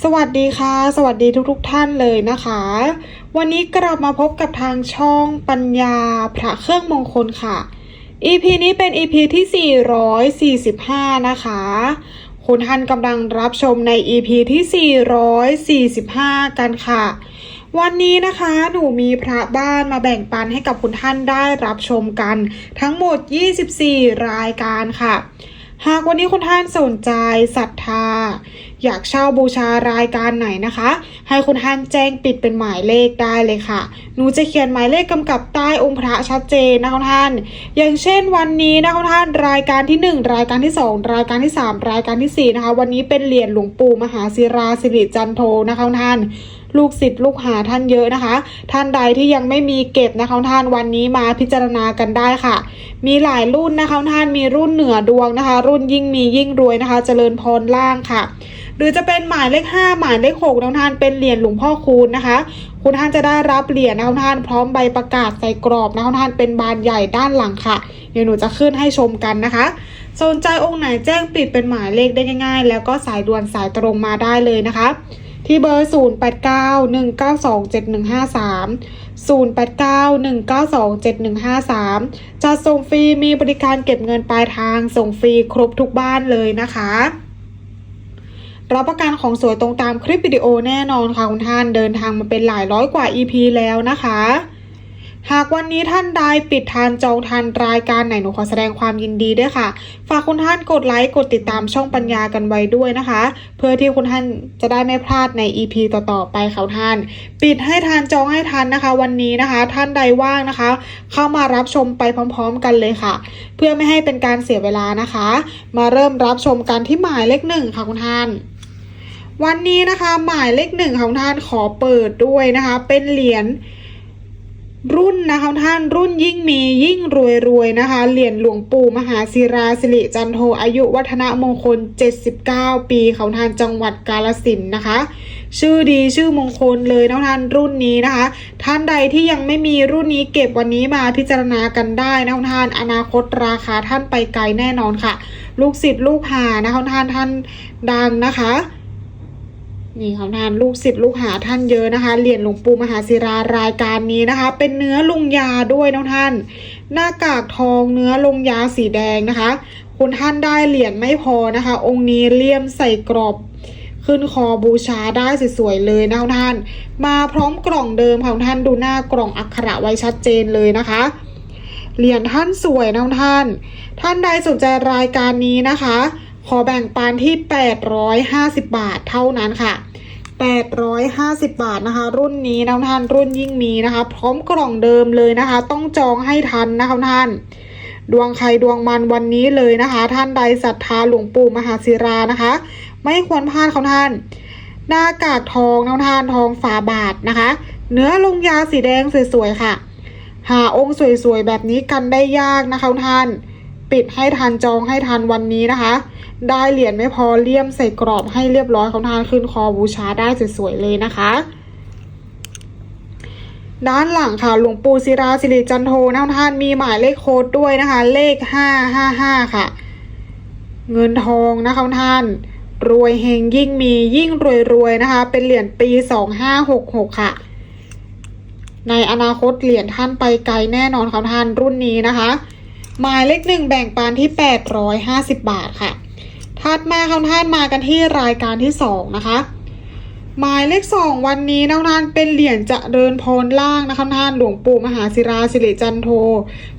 สวัสดีค่ะ สวัสดีทุกๆทท่านเลยนะคะ วันนี้กลับมาพบกับทางช่องปัญญาพระเครื่องมงคลค่ะ EP นี้เป็น EP ที่ 445 นะคะ คุณท่านกำลังรับชมใน EP ที่ 445 กันค่ะ วันนี้นะคะหนูมีพระบ้านมาแบ่งปันให้กับคุณท่านได้รับชมกัน ทั้งหมด 24 รายการค่ะหากวันนี้คุณท่านสนใจศรัทธา อยากเช่าบูชารายการไหนนะคะ ให้คุณท่านแจ้งปิดเป็นหมายเลขได้เลยค่ะ หนูจะเขียนหมายเลขกำกับใต้องค์พระชัดเจนนะคะท่าน อย่างเช่นวันนี้นะคะท่านรายการที่ 1 รายการที่ 2 รายการที่ 3 รายการทีสี่4นะคะวันนี้เป็นเหรียญหลวงปู่มหาศิราสิริจันโทนะคะท่านลูกศิษย์ลูกหาท่านเยอะนะคะ ท่านใดที่ยังไม่มีเก็บนะคะท่านวันนี้มาพิจารณากันได้ค่ะ มีหลายรุ่นนะคะท่านมีรุ่นเหนือดวงนะคะ รุ่นยิ่งมียิ่งรวยนะคะ เจริญพรล่างค่ะ หรือจะเป็นหมายเลข 5 หมายเลข6น้องท่านเป็นเหรียญหลวงพ่อคูณนะคะ คุณท่านจะได้รับเหรียญนะคะท่านพร้อมใบประกาศใส่กรอบนะคะท่านเป็นบานใหญ่ด้านหลังค่ะ เดี๋ยวหนูจะขึ้นให้ชมกันนะคะ สนใจองค์ไหนแจ้งปิดเป็นหมายเลขได้ง่าย ๆ แล้วก็สายด่วนสายตรงมาได้เลยนะคะที่เบอร์ 0891927153 0891927153 จะส่งฟรีมีบริการเก็บเงินปลายทางส่งฟรีครบทุกบ้านเลยนะคะ รับประกันของสวยตรงตามคลิปวิดีโอแน่นอนค่ะคุณท่านเดินทางมาเป็นหลายร้อยกว่า EP แล้วนะคะ หากวันนี้ท่านใดปิดทานจองทานรายการไหนหนูขอแสดงความยินดีด้วยค่ะ ฝากคุณท่านกดไลค์กดติดตามช่องปัญญากันไว้ด้วยนะคะ เพื่อที่คุณท่านจะได้ไม่พลาดใน EP ต่อๆไปค่ะท่าน ปิดให้ทานจองให้ทันนะคะ วันนี้นะคะ ท่านใดว่างนะคะ เข้ามารับชมไปพร้อม ๆ กันเลยค่ะ เพื่อไม่ให้เป็นการเสียเวลานะคะ มาเริ่มรับชมกันที่หมายเลขหนึ่งค่ะคุณท่าน วันนี้นะคะหมายเลขหนึ่งของท่านขอเปิดด้วยนะคะ เป็นเหรียญรุ่นนะคะท่านรุ่นยิ่งมียิ่งรวยรวยนะคะ เหรียญหลวงปู่มหาศิราสิริจันโทอายุวัฒนมงคล 79 ปีของทานจังหวัดกาลสินนะคะ ชื่อดีชื่อมงคลเลยนะท่านรุ่นนี้นะคะ ท่านใดที่ยังไม่มีรุ่นนี้เก็บวันนี้มาพิจารณากันได้นะท่านอนาคตราคาท่านไปไกลแน่นอนค่ะ ลูกศิษย์ลูกหานะคะท่านท่านดังนะคะ นี่ค่ะท่านลูกศิษย์ลูกหาท่านเยอะนะคะเหรียญหลวงปู่มหาศิรารายการนี้นะคะ เป็นเนื้อลุงยาด้วยนะท่าน หน้ากากทองเนื้อลงยาสีแดงนะคะ คุณท่านได้เหรียญไม่พอนะคะ องค์นี้เลี่ยมใส่กรอบขึ้นคอบูชาได้สวยๆเลยนะคะท่าน มาพร้อมกล่องเดิมค่ะท่านดูหน้ากล่องอักขระไว้ชัดเจนเลยนะคะเหรียญท่านสวยนะท่าน ท่านใดสนใจรายการนี้นะคะ ขอแบ่งปันที่ 850 บาทเท่านั้นค่ะ 850 บาทนะคะ รุ่นนี้นะท่านรุ่นยิ่งมีนะคะ พร้อมกล่องเดิมเลยนะคะ ต้องจองให้ทันนะคะท่าน ดวงใครดวงมันวันนี้เลยนะคะ ท่านใดศรัทธาหลวงปู่มหาศิรานะคะ ไม่ควรพลาดเขาท่าน หน้ากากทองนะท่านทองฝาบาทนะคะ เนื้อลงยาสีแดงสวยๆค่ะ หาองค์สวยๆแบบนี้กันได้ยากนะคะท่าน ปิดให้ทันจองให้ทันวันนี้นะคะ ได้เหรียญไม่พอเลี่ยมใส่กรอบให้เรียบร้อยเของทานขึ้นคอบูชาได้สวยๆเลยนะคะ ด้านหลังค่ะหลวงปู่ศิราสิริจันโทนะท่านมีหมายเลขโค้ดด้วยนะคะ เลขห้าห้าห้าค่ะ เงินทองนะคะท่านรวยเฮงยิ่งมียิ่งรวยรวยนะคะ เป็นเหรียญปีสองห้าหกหกค่ะ ในอนาคตเหรียญท่านไปไกลแน่นอนค่ะท่านรุ่นนี้นะคะ หมายเลขหนึ่งแบ่งปันที่850บาทค่ะ ถัดมาค่ะท่านมากันที่รายการที่สองนะคะ หมายเลขสองวันนี้นะท่านเป็นเหรียญจะเดินพรล่างนะคะท่านหลวงปู่มหาศิราสิริจันโท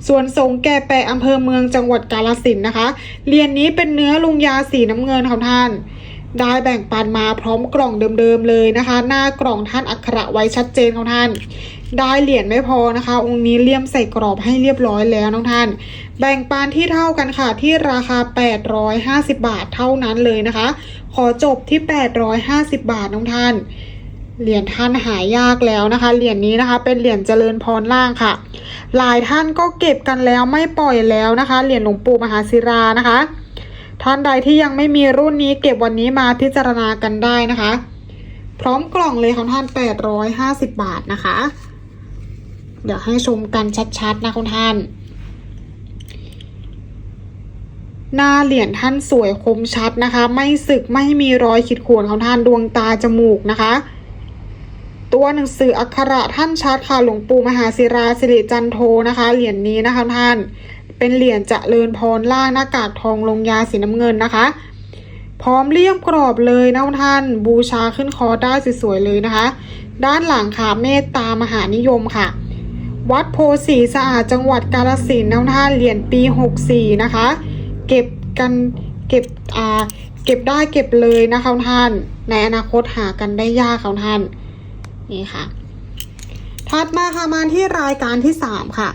ส่วนทรงแก่แปะอำเภอเมืองจังหวัดกาลสินนะคะ เหรียญนี้เป็นเนื้อลุงยาสีน้ำเงินค่ะท่านได้แบ่งปันมาพร้อมกล่องเดิมๆเลยนะคะ หน้ากล่องท่านอักขระไว้ชัดเจนของท่าน ได้เหรียญไม่พอนะคะ องค์นี้เลี่ยมใส่กรอบให้เรียบร้อยแล้วน้องท่าน แบ่งปันที่เท่ากันค่ะที่ราคา 850 บาทเท่านั้นเลยนะคะ ขอจบที่ 850 บาทน้องท่าน เหรียญท่านหายากแล้วนะคะ เหรียญนี้นะคะ เป็นเหรียญเจริญพรล่างค่ะ หลายท่านก็เก็บกันแล้วไม่ปล่อยแล้วนะคะ เหรียญหลวงปู่มหาศิรานะคะ ท่านใดที่ยังไม่มีรุ่นนี้เก็บวันนี้มาพิจารณากันได้นะคะ พร้อมกล่องเลยของท่าน850 บาทนะคะ เดี๋ยวให้ชมกันชัดๆนะคุณท่าน หน้าเหรียญท่านสวยคมชัดนะคะ ไม่สึกไม่มีรอยขีดข่วนของท่านดวงตาจมูกนะคะ ตัวหนังสืออักขระท่านชัดค่ะหลวงปู่มหาศิราสิริจันโทนะคะ เหรียญนี้นะคะท่าน เป็นเหรียญจเจริญพรล่างหน้ากากทองลงยาสีน้ำเงินนะคะ พร้อมเลี่ยมกรอบเลยนะท่าน บูชาขึ้นคอได้สวยๆเลยนะคะ ด้านหลังค่ะเมตตามหานิยมค่ะวัดโพสีสะอาดจังหวัดกาฬสินนะท่านเหรียญปี 64 นะคะ เก็บกันเก็บอ่าเก็บได้เก็บเลยนะคะท่าน ในอนาคตหากันได้ยากค่ะท่าน นี่ค่ะ ถัดมาค่ะมาที่รายการที่3ค่ะ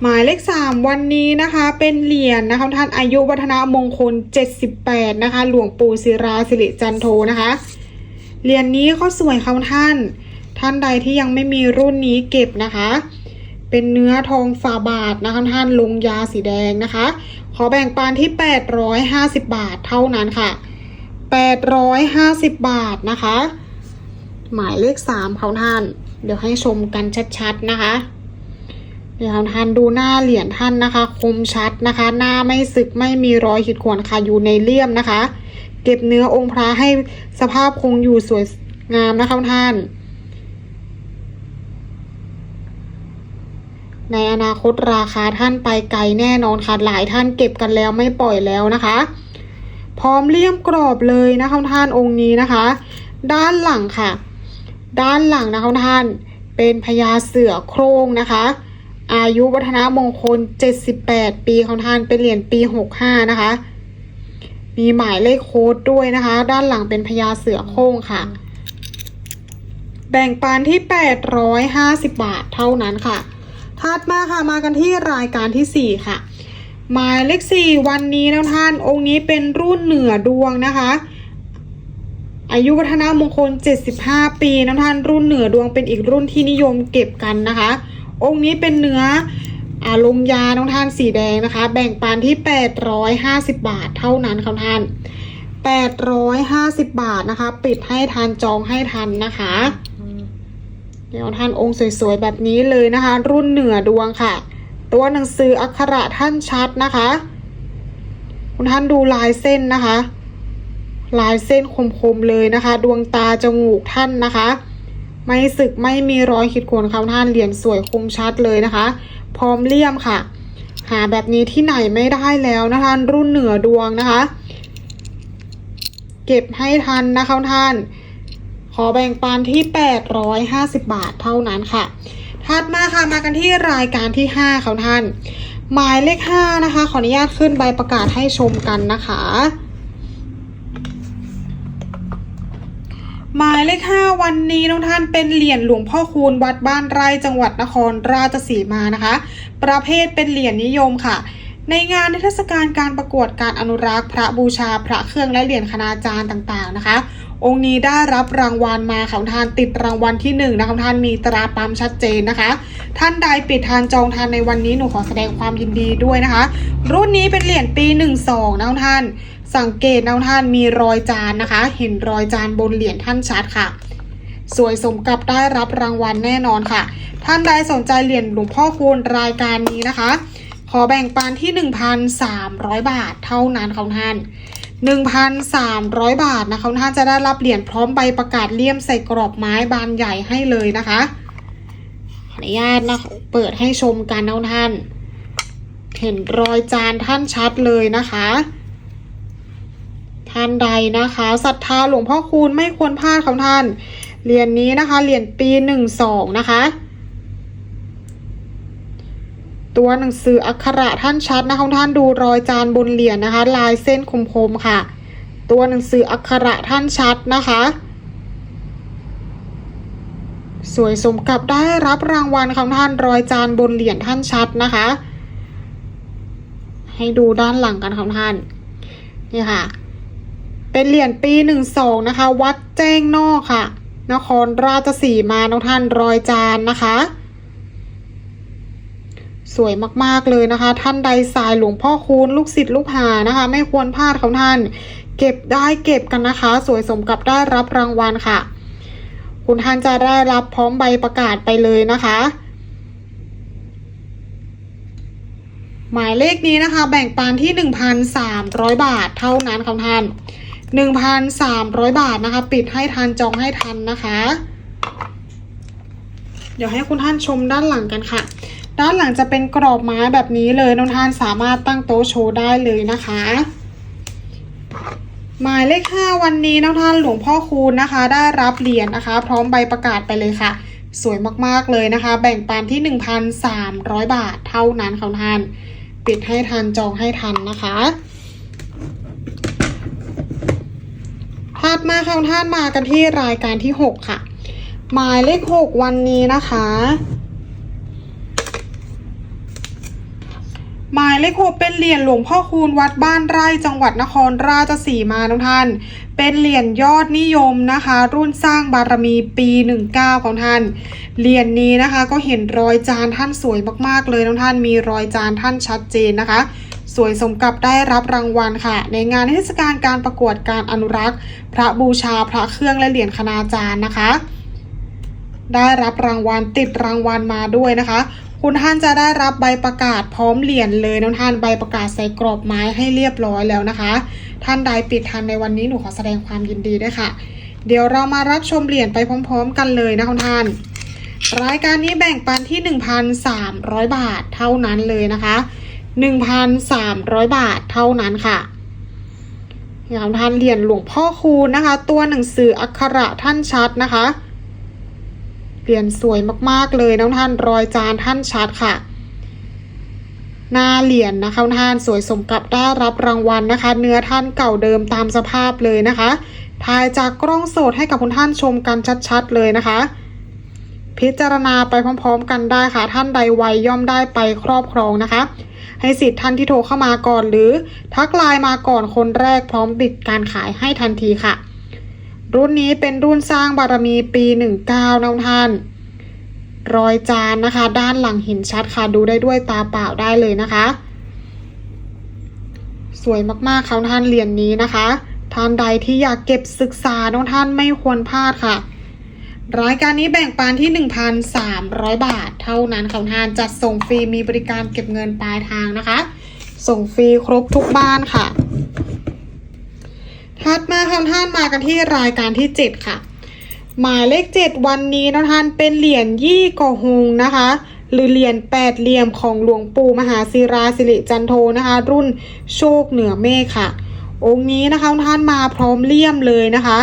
หมายเลข3วันนี้นะคะ เป็นเหรียญนะคะท่านอายุวัฒนามงคล78นะคะ หลวงปู่ศิราสิริจันโทนะคะ เหรียญนี้เขาสวยค่ะท่าน ท่านใดที่ยังไม่มีรุ่นนี้เก็บนะคะ เป็นเนื้อทองฝาบาทนะคะท่านลงยาสีแดงนะคะ ขอแบ่งปันที่ 850 บาทเท่านั้นค่ะ 850 บาทนะคะ หมายเลข3เขาท่าน เดี๋ยวให้ชมกันชัดๆนะคะ เดี๋ยวท่านดูหน้าเหรียญท่านนะคะ คมชัดนะคะ หน้าไม่สึกไม่มีรอยขีดข่วนค่ะอยู่ในเลี่ยมนะคะ เก็บเนื้อองค์พระให้สภาพคงอยู่สวยงามนะคะท่าน ในอนาคตราคาท่านไปไกลแน่นอนค่ะ หลายท่านเก็บกันแล้วไม่ปล่อยแล้วนะคะ พร้อมเลี่ยมกรอบเลยนะคะท่านองค์นี้นะคะ ด้านหลังค่ะ ด้านหลังนะคะท่าน เป็นพญาเสือโครงนะคะ อายุวัฒนมงคล 78 ปีของท่านเป็นเหรียญปี 65 นะคะ มีหมายเลขโค้ดด้วยนะคะ ด้านหลังเป็นพญาเสือโคร่งค่ะ แบ่งปันที่ 850 บาทเท่านั้นค่ะ ถัดมาค่ะมากันที่รายการที่ 4 ค่ะ หมายเลข4วันนี้นะท่านองค์นี้เป็นรุ่นเหนือดวงนะคะ อายุวัฒนมงคล 75 ปีนะท่านรุ่นเหนือดวงเป็นอีกรุ่นที่นิยมเก็บกันนะคะ องค์นี้เป็นเนื้ออาลงยาน้องท่านสีแดงนะคะ แบ่งปันที่ 850 บาทเท่านั้นค่ะท่าน850 บาทนะคะ ปิดให้ทันจองให้ทันนะคะ เดี๋ยวท่านองค์สวยๆแบบนี้เลยนะคะ รุ่นเหนือดวงค่ะ ตัวหนังสืออักขระท่านชัดนะคะ คุณท่านดูลายเส้นนะคะ ลายเส้นคมๆเลยนะคะ ดวงตาจมูกท่านนะคะ ไม่สึกไม่มีรอยขีดข่วนคำท่านเหรียญสวยคมชัดเลยนะคะ พร้อมเลี่ยมค่ะ หาแบบนี้ที่ไหนไม่ได้แล้วนะคะ รุ่นเหนือดวงนะคะ เก็บให้ทันนะคะท่าน ขอแบ่งปันที่ 850 บาทเท่านั้นค่ะ ถัดมาค่ะมากันที่รายการที่5ค่ะท่าน หมายเลข 5 นะคะ ขออนุญาตขึ้นใบประกาศให้ชมกันนะคะ หมายเลข 5 วันนี้น้องท่านเป็นเหรียญหลวงพ่อคูณวัดบ้านไร่จังหวัดนครราชสีมานะคะ ประเภทเป็นเหรียญนิยมค่ะ ในงานในเทศกาลการประกวดการอนุรักษ์ พระบูชาพระเครื่องและเหรียญคณาจารย์ต่างๆนะคะ องค์นี้ได้รับรางวัลมาของทานติดรางวัลที่1นงนะคะท่านมีตราปั๊มชัดเจนนะคะ ท่านใดปิดทานจองทานในวันนี้หนูขอแสดงความยินดีด้วยนะคะ รุ่นนี้เป็นเหรียญปี 12นะท่าน สังเกตนะท่านมีรอยจานนะคะ เห็นรอยจานบนเหรียญท่านชัดค่ะสวยสมกับได้รับรางวัลแน่นอนค่ะ ท่านใดสนใจเหรียญหลวงพ่อคูณรายการนี้นะคะ อแบ่งปันที่ 1,300 บาทเท่านั้นค่ะท่าน 1,300 บาทนะคะท่านจะได้รับเหรียญพร้อมใบประกาศเลี่ยมใส่กรอบไม้บานใหญ่ให้เลยนะคะขออนุญาตนะคะเปิดให้ชมกันนะท่าน เห็นรอยจานท่านชัดเลยนะคะท่านใดนะคะศรัทธาหลวงพ่อคูณไม่ควรพลาดของท่านเหรียญนี้นะคะเหรียญปีหนึ่งสองนะคะ ตัวหนังสืออักขระท่านชัดนะคะท่านดูรอยจานบนเหรียญนะคะ ลายเส้นคมๆค่ะ ตัวหนังสืออักขระท่านชัดนะคะ สวยสมกับได้รับรางวัลของท่านรอยจานบนเหรียญท่านชัดนะคะ ให้ดูด้านหลังกันของท่านนี่ค่ะ เป็นเหรียญปีหนึ่งสองนะคะ วัดแจ้งนอกค่ะ นครราชสีมาน้องท่านรอยจานนะคะ สวยมากๆเลยนะคะ ท่านใดสายหลวงพ่อคูณลูกศิษย์ลูกหานะคะ ไม่ควรพลาดของท่าน เก็บได้เก็บกันนะคะ สวยสมกับได้รับรางวัลค่ะ คุณท่านจะได้รับพร้อมใบประกาศไปเลยนะคะ หมายเลขนี้นะคะ แบ่งปันที่ 1,300 บาทเท่านั้นค่ะท่าน 1,300 บาทนะคะ ปิดให้ทันจองให้ทันนะคะ เดี๋ยวให้คุณท่านชมด้านหลังกันค่ะ ด้านหลังจะเป็นกรอบไม้แบบนี้เลยน้องท่านสามารถตั้งโต๊ะโชว์ได้เลยนะคะ หมายเลข5วันนี้น้องท่านหลวงพ่อคูณนะคะ ได้รับเหรียญนะคะ พร้อมใบประกาศไปเลยค่ะ สวยมากๆเลยนะคะ แบ่งปันที่ 1,300 บาทเท่านั้นค่ะท่านปิดให้ทันจองให้ทันนะคะถัดมาค่ะท่านมากันที่รายการที่ 6 ค่ะ หมายเลข 6 วันนี้นะคะ หมายเลขหกเป็นเหรียญหลวงพ่อคูณวัดบ้านไร่จังหวัดนครราชสีมาทุกท่าน เป็นเหรียญยอดนิยมนะคะ รุ่นสร้างบารมีปี 19 ของท่าน เหรียญนี้นะคะก็เห็นรอยจานท่านสวยมากๆเลยทุกท่านมีรอยจานท่านชัดเจนนะคะ สวยสมกับได้รับรางวัลค่ะ ในงานเทศกาลการประกวดการอนุรักษ์ พระบูชาพระเครื่องและเหรียญคณาจารย์นะคะได้รับรางวัลติดรางวัลมาด้วยนะคะ คุณท่านจะได้รับใบประกาศพร้อมเหรียญเลยน้องท่านใบประกาศใส่กรอบไม้ให้เรียบร้อยแล้วนะคะ ท่านใดปิดทันในวันนี้หนูขอแสดงความยินดีด้วยค่ะ เดี๋ยวเรามารับชมเหรียญไปพร้อม ๆ กันเลยนะคุณท่าน รายการนี้แบ่งปันที่ 1,300 บาทเท่านั้นเลยนะคะ 1,300 บาทเท่านั้นค่ะอย่างท่านเหรียญหลวงพ่อคูณนะคะ ตัวหนังสืออักขระท่านชัดนะคะ เหรียญสวยมากๆเลยน้องท่านรอยจานท่านชัดค่ะ หน้าเหรียญนะคะท่านสวยสมกับได้รับรางวัลนะคะ เนื้อท่านเก่าเดิมตามสภาพเลยนะคะถ่ายจากกล้องสดให้กับคุณท่านชมกันชัดๆเลยนะคะ พิจารณาไปพร้อมๆ กันได้ค่ะ ท่านใดไวย่อมได้ไปครอบครองนะคะ ให้สิทธิ์ท่านที่โทรเข้ามาก่อนหรือ ทักไลน์มาก่อนคนแรกพร้อมปิดการขายให้ทันทีค่ะ รุ่นนี้เป็นรุ่นสร้างบารมีปี 19น้องท่าน รอยจานนะคะ ด้านหลังเห็นชัดค่ะ ดูได้ด้วยตาเปล่าได้เลยนะคะ สวยมากๆค่ะท่านเหรียญนนี้นะคะ ท่านใดที่อยากเก็บศึกษาน้องท่านไม่ควรพลาดค่ะรายการนี้แบ่งปันที่ 1,300 บาท เท่านั้นค่ะท่านจัดส่งฟรีมีบริการเก็บเงินปลายทางนะคะ ส่งฟรีครบทุกบ้านค่ะ ถัดมาค่ะท่านมากันที่รายการที่ 7 ค่ะ หมายเลข 7 วันนี้นะท่านเป็นเหรียญยี่กอฮงนะคะ หรือเหรียญแปดเหลี่ยมของหลวงปู่มหาศิราสิริจันโทนะคะ รุ่นโชคเหนือเมฆค่ะ องค์นี้นะคะท่านมาพร้อมเลี่ยมเลยนะคะ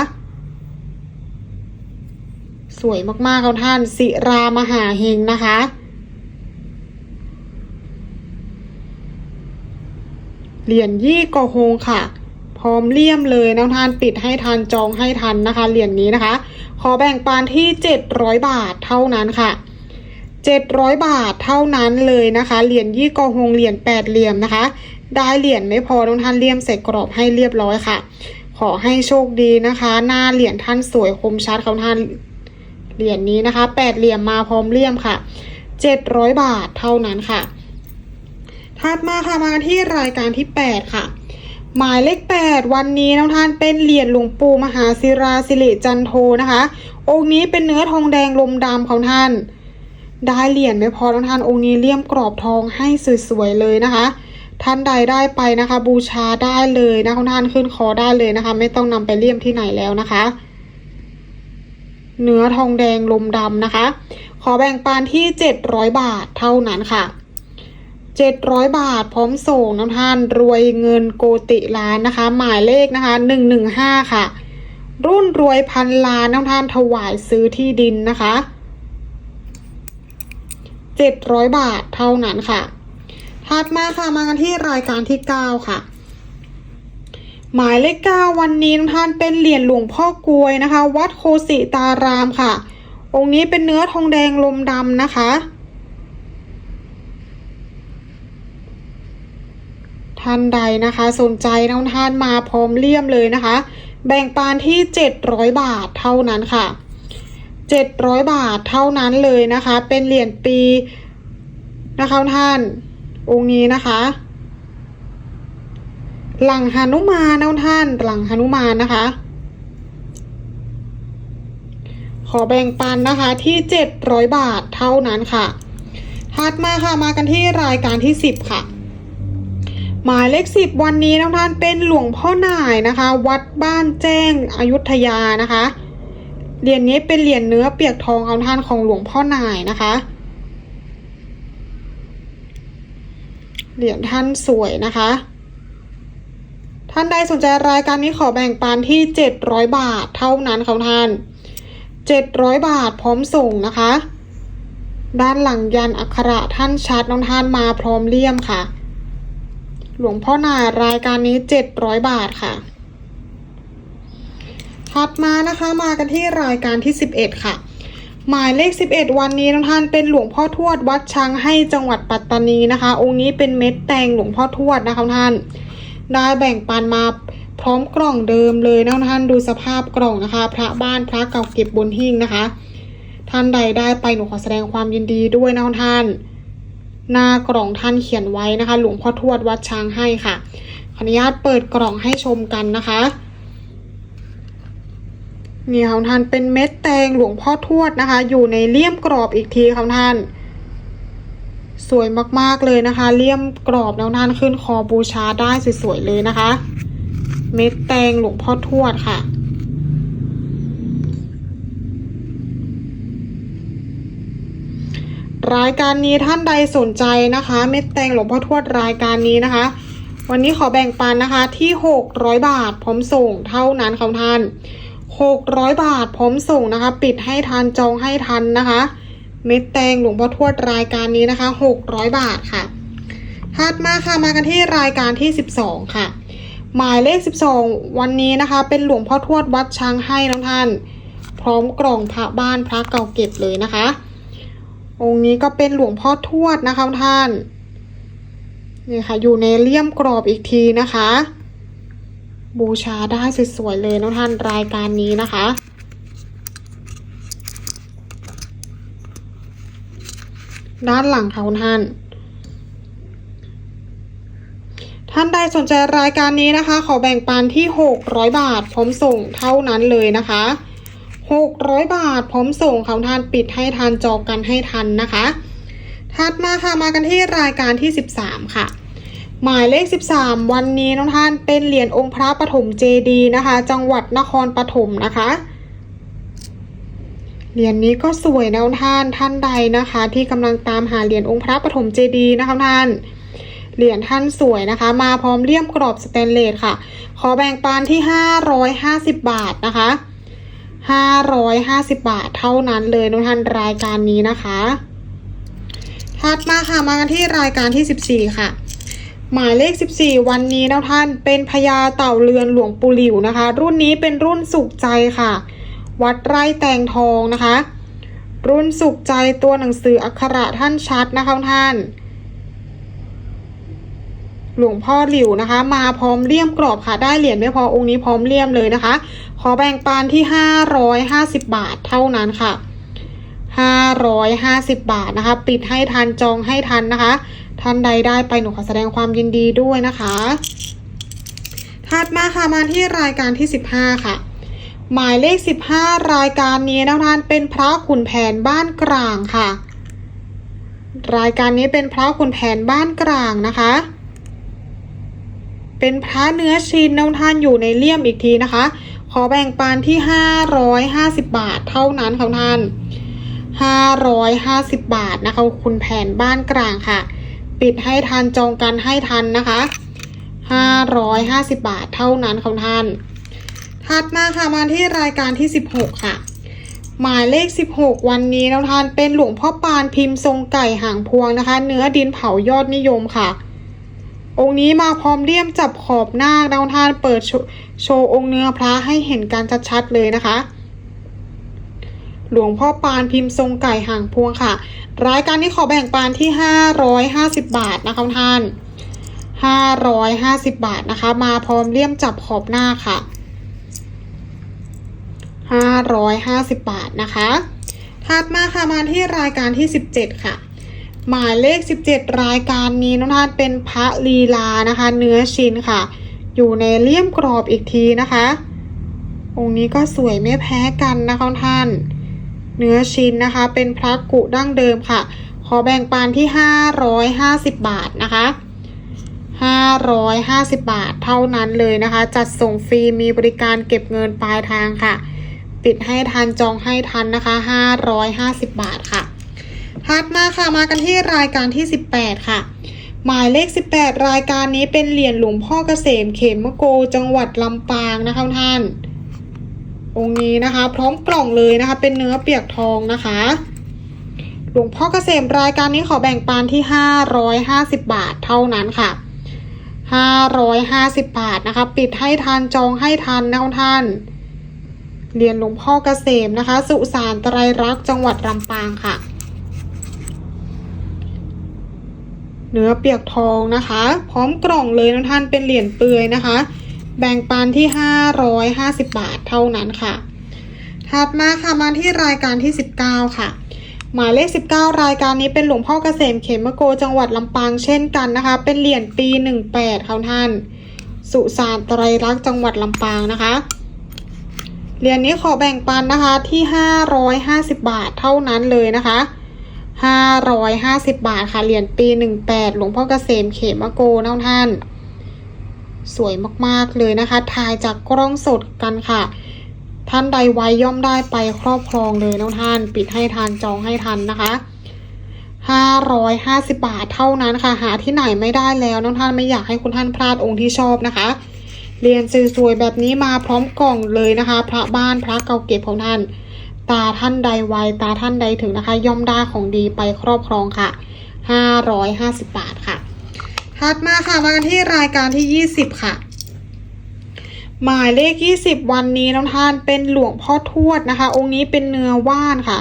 สวยมากๆค่ะท่านศิรามหาเฮงนะคะเหรียญยี่กอฮงค่ะ พร้อมเลี่ยมเลยนะทานปิดให้ทันจองให้ทันนะคะเหรียญนี้นะคะ ขอแบ่งปันที่ 700 บาทเท่านั้นค่ะ 700 บาทเท่านั้นเลยนะคะเหรียญยี่กอฮงเหรียญแปดเหลี่ยมนะคะ ได้เหรียญไม่พอต้องท่านเลี่ยมใส่กรอบให้เรียบร้อยค่ะ ขอให้โชคดีนะคะ หน้าเหรียญท่านสวยคมชัดของท่านเหรียญนี้นะคะแปดเหลี่ยมมาพร้อมเลี่ยมค่ะ 700 บาทเท่านั้นค่ะถัดมาค่ะมาที่รายการที่ 8 ค่ะ หมายเลข 8 วันนี้น้องท่านเป็นเหรียญหลวงปู่มหาศิราสิริจันโทนะคะ องค์นี้เป็นเนื้อทองแดงลมดำของท่าน ได้เหรียญไม่พอน้องท่านองค์นี้เลี่ยมกรอบทองให้สวยๆเลยนะคะ ท่านใดได้ไปนะคะ บูชาได้เลยนะคุณท่านขึ้นคอได้เลยนะคะ ไม่ต้องนำไปเลี่ยมที่ไหนแล้วนะคะ เนื้อทองแดงลมดำนะคะ ขอแบ่งปันที่ 700 บาทเท่านั้นค่ะ 700 บาทพร้อมส่งน้ำท่านรวยเงินโกติล้านนะคะ หมายเลขนะคะ 115 ค่ะ รุ่นรวยพันล้านน้ำท่านถวายซื้อที่ดินนะคะ 700 บาทเท่านั้นค่ะถัดมาค่ะมากันที่รายการที่ 9 ค่ะ หมายเลขเก้าวันนี้ทุกท่านเป็นเหรียญหลวงพ่อกลวยนะคะ วัดโคสิตารามค่ะ องค์นี้เป็นเนื้อทองแดงลมดำนะคะ ท่านใดนะคะ สนใจน้องท่านมาพร้อมเลี่ยมเลยนะคะ แบ่งปานที่ 700 บาทเท่านั้นค่ะ 700 บาทเท่านั้นเลยนะคะ เป็นเหรียญปีนะคะท่านองค์นี้นะคะ หลังหนุมานะท่านหลังหนุมานนะคะ ขอแบ่งปันนะคะที่ 700 บาทเท่านั้นค่ะถัดมาค่ะมากันที่รายการที่ 10 ค่ะ หมายเลขสิบวันนี้นะท่านเป็นหลวงพ่อหน่ายนะคะ วัดบ้านแจ้งอยุธยานะคะเหรียญนี้เป็นเหรียญเนื้อเปียกทองเอาท่านของหลวงพ่อหน่ายนะคะเหรียญท่านสวยนะคะ ท่านใดสนใจรายการนี้ขอแบ่งปันที่700บาทเท่านั้นค่ะท่าน700บาทพร้อมส่งนะคะ ด้านหลังยันอักขระท่านชัดน้องท่านมาพร้อมเลี่ยมค่ะ หลวงพ่อนายรายการนี้700บาทค่ะ ถัดมานะคะมากันที่รายการที่11ค่ะ หมายเลข11วันนี้น้องท่านเป็นหลวงพ่อทวดวัดช้างให้จังหวัดปัตตานีนะคะ องค์นี้เป็นเม็ดแตงหลวงพ่อทวดนะคะท่านได้แบ่งปันมาพร้อมกล่องเดิมเลยนะท่านดูสภาพกล่องนะคะ พระบ้านพระเก่าเก็บบนหิ้งนะคะ ท่านใดได้ไปหนูขอแสดงความยินดีด้วยนะท่าน หน้ากล่องท่านเขียนไว้นะคะ หลวงพ่อทวดวัดช้างให้ค่ะ ขออนุญาตเปิดกล่องให้ชมกันนะคะนี่ค่ะท่านเป็นเม็ดแตงหลวงพ่อทวดนะคะ อยู่ในเลี่ยมกรอบอีกทีค่ะท่าน สวยมากๆเลยนะคะ เลี่ยมกรอบแล้วท่านขึ้นคอบูชาได้สวยๆเลยนะคะ เม็ดแตงหลวงพ่อทวดค่ะ รายการนี้ท่านใดสนใจนะคะ เม็ดแตงหลวงพ่อทวดรายการนี้นะคะ วันนี้ขอแบ่งปันนะคะที่ 600 บาทพร้อมส่งเท่านั้นค่ะท่าน 600 บาทพร้อมส่งนะคะ ปิดให้ทันจองให้ทันนะคะ เม็ดแตงหลวงพ่อทวดรายการนี้นะคะ 600 บาทค่ะถัดมาค่ะมากันที่รายการที่ 12 ค่ะ หมายเลข 12 วันนี้นะคะ เป็นหลวงพ่อทวดวัดช้างให้น้องท่าน พร้อมกล่องพระบ้านพระเก่าเก็บเลยนะคะ องค์นี้ก็เป็นหลวงพ่อทวดนะคะท่านนี่ค่ะอยู่ในเลี่ยมกรอบอีกทีนะคะ บูชาได้สวยๆเลยนะท่านรายการนี้นะคะด้านหลังค่ะคุณท่าน ท่านใดสนใจรายการนี้นะคะ ขอแบ่งปันที่ 600 บาท พร้อมส่งเท่านั้นเลยนะคะ 600 บาท พร้อมส่งค่ะท่านปิดให้ทันจองกันให้ทันนะคะ ถัดมาค่ะมากันที่รายการที่ 13 ค่ะ หมายเลข 13 วันนี้น้องท่านเป็นเหรียญองค์พระปฐมเจดีนะคะ จังหวัดนครปฐมนะคะเหรียญนี้ก็สวยนะท่านท่านใดนะคะ ที่กำลังตามหาเหรียญองค์พระปฐมเจดีนะคะท่านเหรียญท่านสวยนะคะ มาพร้อมเลี่ยมกรอบสแตนเลสค่ะ ขอแบ่งปันที่ 550 บาทนะคะ 550 บาทเท่านั้นเลยน้องท่านรายการนี้นะคะถัดมาค่ะมากันที่รายการที่ 14 ค่ะ หมายเลข 14 วันนี้นะท่านเป็นพญาเต่าเรือนหลวงปู่หลิวนะคะ รุ่นนี้เป็นรุ่นสุขใจค่ะ วัดไร่แตงทองนะคะ รุ่นสุขใจตัวหนังสืออักขระท่านชัดนะคะท่าน หลวงพ่อหลิวนะคะ มาพร้อมเลี่ยมกรอบค่ะได้เหรียญไม่พอองค์นี้พร้อมเลี่ยมเลยนะคะ ขอแบ่งปันที่ 550 บาทเท่านั้นค่ะ 550 บาทนะคะ ปิดให้ทันจองให้ทันนะคะ ท่านใดได้ไปหนูขอแสดงความยินดีด้วยนะคะ ถัดมาค่ะมาที่รายการที่ 15 ค่ะ หมายเลข 15 รายการนี้นะท่านเป็นพระขุนแผนบ้านกลางค่ะ รายการนี้เป็นพระขุนแผนบ้านกลางนะคะเป็นพระเนื้อชิ้นนะท่านอยู่ในเลี่ยมอีกทีนะคะ ขอแบ่งปันที่550บาทเท่านั้นค่ะท่าน550บาทนะคะ คุณแผนบ้านกลางค่ะ ปิดให้ทันจองกันให้ทันนะคะ550บาทเท่านั้นค่ะท่านถัดมาค่ะมาที่รายการที่16ค่ะ หมายเลข16วันนี้นะท่านเป็นหลวงพ่อปานพิมพ์ทรงไก่หางพวงนะคะ เนื้อดินเผายอดนิยมค่ะ องค์นี้มาพร้อมเลี่ยมจับขอบหน้าดาวทานเปิดโชโชว์องค์เนื้อพระให้เห็นการชัดๆเลยนะคะ หลวงพ่อปานพิมพ์ทรงไก่ห่างพวงค่ะ รายการนี้ขอแบ่งปานที่ 550 บาทนะคะท่าน 550 บาทนะคะ มาพร้อมเลี่ยมจับขอบหน้าค่ะ 550 บาทนะคะถัดมาค่ะมาที่รายการที่ 17 ค่ะ หมายเลข 17 รายการนี้น้องท่านเป็นพระลีลานะคะ เนื้อชิ้นค่ะ อยู่ในเลี่ยมกรอบอีกทีนะคะ องค์นี้ก็สวยไม่แพ้กันนะคะท่าน เนื้อชิ้นนะคะ เป็นพระกุดั้งเดิมค่ะ ขอแบ่งปันที่ 550 บาทนะคะ550 บาทเท่านั้นเลยนะคะ จัดส่งฟรีมีบริการเก็บเงินปลายทางค่ะ ปิดให้ทันจองให้ทันนะคะ 550 บาทค่ะ ถัดมาค่ะมากันที่รายการที่ 18 ค่ะ หมายเลข 18 รายการนี้เป็นเหรียญหลวงพ่อเกษมเขมโกจังหวัดลำปางนะคะท่าน องค์นี้นะคะ พร้อมกล่องเลยนะคะ เป็นเนื้อเปียกทองนะคะ หลวงพ่อเกษมรายการนี้ขอแบ่งปันที่ 550 บาทเท่านั้นค่ะ 550 บาทนะคะ ปิดให้ทันจองให้ทันนะคะท่านเหรียญหลวงพ่อเกษมนะคะ สุสานไตรรักษ์จังหวัดลำปางค่ะ เนื้อเปียกทองนะคะ พร้อมกล่องเลยนะท่านเป็นเหรียญเปลือยนะคะ แบ่งปันที่ 550 บาทเท่านั้นค่ะ ถัดมาค่ะมาที่รายการที่ 19 ค่ะ หมายเลข 19 รายการนี้เป็นหลวงพ่อเกษมเขมโกจังหวัดลำปางเช่นกันนะคะ เป็นเหรียญปี 18ค่ะท่าน สุสานไตรรักษ์จังหวัดลำปางนะคะเหรียญนี้ขอแบ่งปันนะคะที่ 550 บาทเท่านั้นเลยนะคะ 550 บาทค่ะ เหรียญปี 18 หลวงพ่อเกษมเขมโกนะท่าน สวยมากๆเลยนะคะถ่ายจากกล้องสดกันค่ะ ท่านใดไว้ย่อมได้ไปครอบครองเลยนะท่าน ปิดให้ทานจองให้ทันนะคะ550 บาทเท่านั้นค่ะ หาที่ไหนไม่ได้แล้วน้องท่านไม่อยากให้คุณท่านพลาดองค์ที่ชอบนะคะ เรียนสวยๆแบบนี้มาพร้อมกล่องเลยนะคะ พระบ้านพระเก่าเก็บของท่าน ตาท่านใดไวตาท่านใดถึงนะคะ ย่อมได้ของดีไปครอบครองค่ะ 550 บาทค่ะถัดมาค่ะมากันที่รายการที่ 20 ค่ะ หมายเลข 20 วันนี้น้องท่านเป็นหลวงพ่อทวดนะคะ องค์นี้เป็นเนื้อว่านค่ะ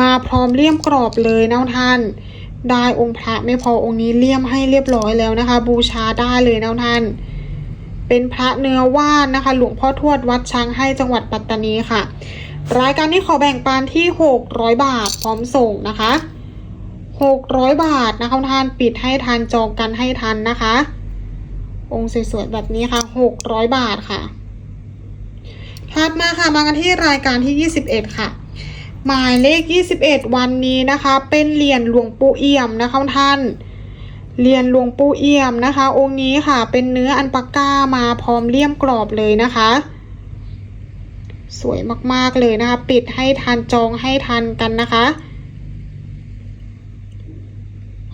มาพร้อมเลี่ยมกรอบเลยน้องท่านได้องค์พระไม่พอองค์นี้เลี่ยมให้เรียบร้อยแล้วนะคะ บูชาได้เลยน้องท่าน เป็นพระเนื้อว่านนะคะ หลวงพ่อทวดวัดช้างให้จังหวัดปัตตานีค่ะ รายการนี้ขอแบ่งปันที่ 600 บาทพร้อมส่งนะคะ 600 บาทนะคะท่านปิดให้ทันจองกันให้ทันนะคะ องค์สวยๆแบบนี้ค่ะ 600 บาทค่ะถัดมาค่ะมากันที่รายการที่ 21 ค่ะ หมายเลข 21 วันนี้นะคะ เป็นเหรียญหลวงปู่เอี่ยมนะคะท่านเหรียญหลวงปู่เอี่ยมนะคะ องค์นี้ค่ะ เป็นเนื้ออันปาก้ามาพร้อมเลี่ยมกรอบเลยนะคะ สวยมากๆเลยนะคะ ปิดให้ทันจองให้ทันกันนะคะ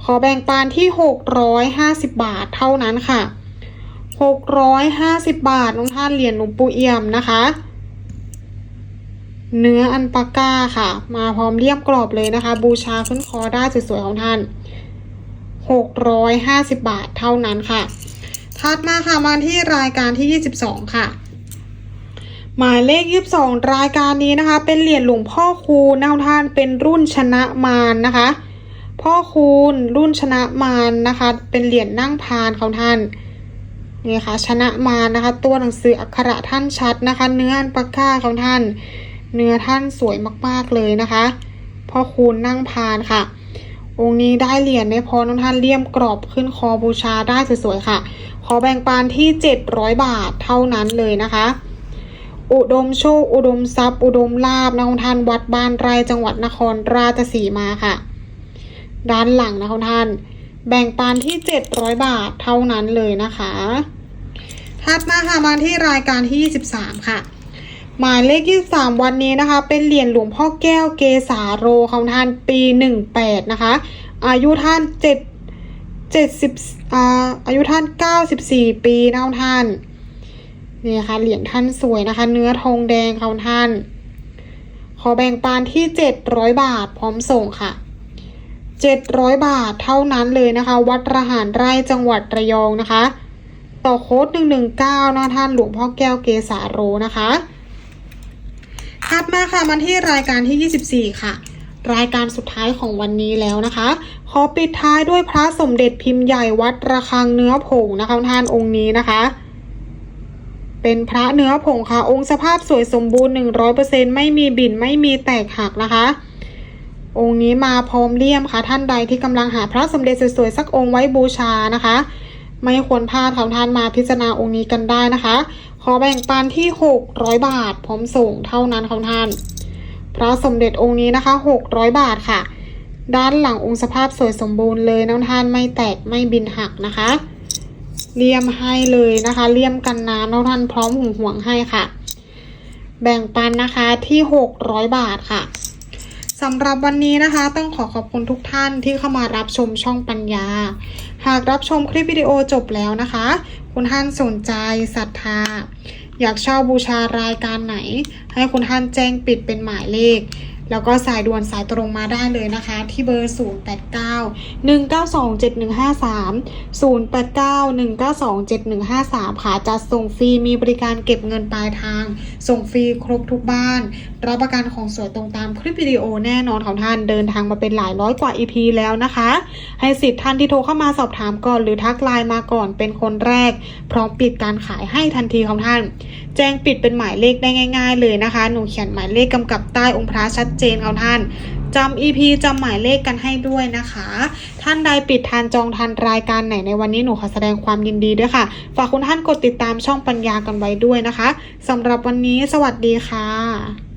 ขอแบ่งปันที่ 650 บาทเท่านั้นค่ะ 650 บาทน้องท่านเหรียญหลวงปู่เอี่ยมนะคะ เนื้ออันปาก้าค่ะ มาพร้อมเลี่ยมกรอบเลยนะคะ บูชาขึ้นคอได้สวยๆของท่าน 650 บาทเท่านั้นค่ะถัดมาค่ะมาที่รายการที่ 22 ค่ะ หมายเลข22รายการนี้นะคะ เป็นเหรียญหลวงพ่อคูณนะท่านเป็นรุ่นชนะมารนะคะ พ่อคูณรุ่นชนะมารนะคะ เป็นเหรียญนั่งพานของท่านนี่ค่ะชนะมารนะคะ ตัวหนังสืออักขระท่านชัดนะคะ เนื้ออันปากกาของท่าน เนื้อท่านสวยมากๆเลยนะคะ พ่อคูณนั่งพานค่ะ องค์นี้ได้เหรียญไม่พอน้องท่านเลี่ยมกรอบขึ้นคอบูชาได้สวยๆค่ะ ขอแบ่งปันที่ 700 บาทเท่านั้นเลยนะคะ อุดมโชค อุดมทรัพย์ อุดมลาบนะคุณท่านวัดบ้านไร่จังหวัดนครราชสีมาค่ะ ด้านหลังนะคุณท่าน แบ่งปันที่700บาทเท่านั้นเลยนะคะถัดมาค่ะมาที่รายการที่ 23 ค่ะ หมายเลข 23 วันนี้นะคะ เป็นเหรียญหลวงพ่อแก้วเกษาโรของท่านปี 18 นะคะ อายุท่าน 7 70อ่าอายุท่าน 94 ปีนะคุณท่าน นี่ค่ะเหรียญท่านสวยนะคะ เนื้อทองแดงค่ะท่าน ขอแบ่งปันที่700บาทพร้อมส่งค่ะ700บาทเท่านั้นเลยนะคะ วัดระหารไร่จังหวัดระยองนะคะ ต่อโค้ด119นะท่านหลวงพ่อแก้วเกษาโรนะคะถัดมาค่ะมาที่รายการที่24ค่ะ รายการสุดท้ายของวันนี้แล้วนะคะ ขอปิดท้ายด้วยพระสมเด็จพิมพ์ใหญ่วัดระฆังเนื้อผงนะคะท่านองค์นี้นะคะ เป็นพระเนื้อผงค่ะ องค์สภาพสวยสมบูรณ์ 100%ไม่มีบิ่นไม่มีแตกหักนะคะ องค์นี้มาพร้อมเลี่ยมค่ะ ท่านใดที่กำลังหาพระสมเด็จสวยๆสักองค์ไว้บูชานะคะ ไม่ควรพลาดทำท่านมาพิจารณาองค์นี้กันได้นะคะ ขอแบ่งปันที่ 600 บาท พร้อมส่งเท่านั้นของท่าน พระสมเด็จองค์นี้นะคะ 600 บาทค่ะ ด้านหลังองค์สภาพสวยสมบูรณ์เลยน้องท่านไม่แตกไม่บินหักนะคะ เลี่ยมให้เลยนะคะ เลี่ยมกันน้ำแล้วท่านพร้อมห่วงห่วงให้ค่ะ แบ่งปันนะคะที่ 600 บาทค่ะสำหรับวันนี้นะคะ ต้องขอขอบคุณทุกท่านที่เข้ามารับชมช่องปัญญา หากรับชมคลิปวิดีโอจบแล้วนะคะ คุณท่านสนใจศรัทธา อยากเช่าบูชารายการไหน ให้คุณท่านแจ้งปิดเป็นหมายเลขแล้วก็สายด่วนสายตรงมาได้เลยนะคะ ที่เบอร์ 089 192 7153 089 192 7153 ค่ะจะส่งฟรีมีบริการเก็บเงินปลายทาง ส่งฟรีครบทุกบ้าน รับประกันของสวยตรงตามคลิปวิดีโอแน่นอนของท่านเดินทางมาเป็นหลายร้อยกว่า EP แล้วนะคะ ให้สิทธิ์ท่านที่โทรเข้ามาสอบถามก่อนหรือทักไลน์มาก่อนเป็นคนแรก พร้อมปิดการขายให้ทันทีของท่าน แจ้งปิดเป็นหมายเลขได้ง่าย ๆ เลยนะคะ หนูเขียนหมายเลขกำกับใต้องค์พระชัดเจนขอาท่านจำ EP จำหมายเลขกันให้ด้วยนะคะ ท่านใดปิดทานจองทันรายการไหนในวันนี้หนูขอแสดงความยินดีด้วยค่ะ ฝากคุณท่านกดติดตามช่องปัญญากันไว้ด้วยนะคะสำหรับวันนี้สวัสดีค่ะ